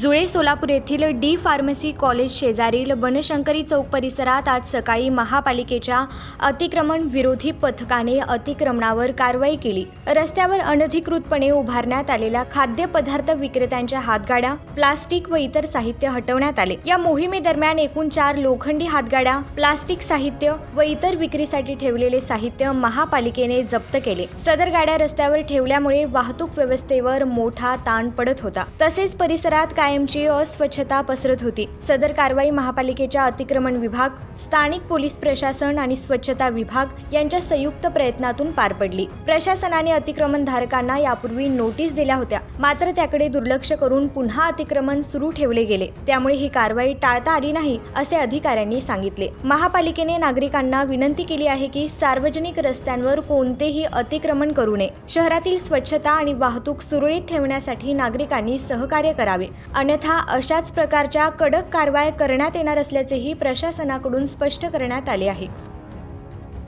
जुळे सोलापूर येथील D pharmacy college शेजारील बनशंकरी चौक परिसरात आज सकाळी महापालिकेच्या अतिक्रमण विरोधी पथकाने अतिक्रमणावर कारवाई केली. रस्त्यावर अनधिकृतपणे उभारण्यात आलेल्या खाद्यपदार्थ विक्रेत्यांच्या हातगाड्या प्लास्टिक व इतर साहित्य हटवण्यात आले. या मोहिमेदरम्यान एकूण चार लोखंडी हातगाड्या प्लास्टिक साहित्य व इतर विक्रीसाठी ठेवलेले साहित्य महापालिकेने जप्त केले. सदर गाड्या रस्त्यावर ठेवल्यामुळे वाहतूक व्यवस्थेवर मोठा ताण पडत होता. तसेच परिसरात काय कायमची अस्वच्छता पसरत होती. सदर कारवाई महापालिकेच्या अतिक्रमण विभाग स्थानिक पोलीस प्रशासन आणि स्वच्छता विभाग यांच्या संयुक्त प्रयत्नातून पार पडली. प्रशासनाने अतिक्रमणधारकांना यापूर्वी नोटीस दिल्या होत्या. मात्र त्याकडे दुर्लक्ष करून पुन्हा अतिक्रमण सुरू ठेवले गेले. त्यामुळे ही कारवाई टाळता आली नाही असे अधिकाऱ्यांनी सांगितले. महापालिकेने नागरिकांना विनंती केली आहे की सार्वजनिक रस्त्यांवर कोणतेही अतिक्रमण करू नये. शहरातील स्वच्छता आणि वाहतूक सुरळीत ठेवण्यासाठी नागरिकांनी सहकार्य करावे. अन्यथा अशाच प्रकारच्या कडक कारवाया करण्यात येणार असल्याचेही प्रशासनाकडून स्पष्ट करण्यात आले आहे.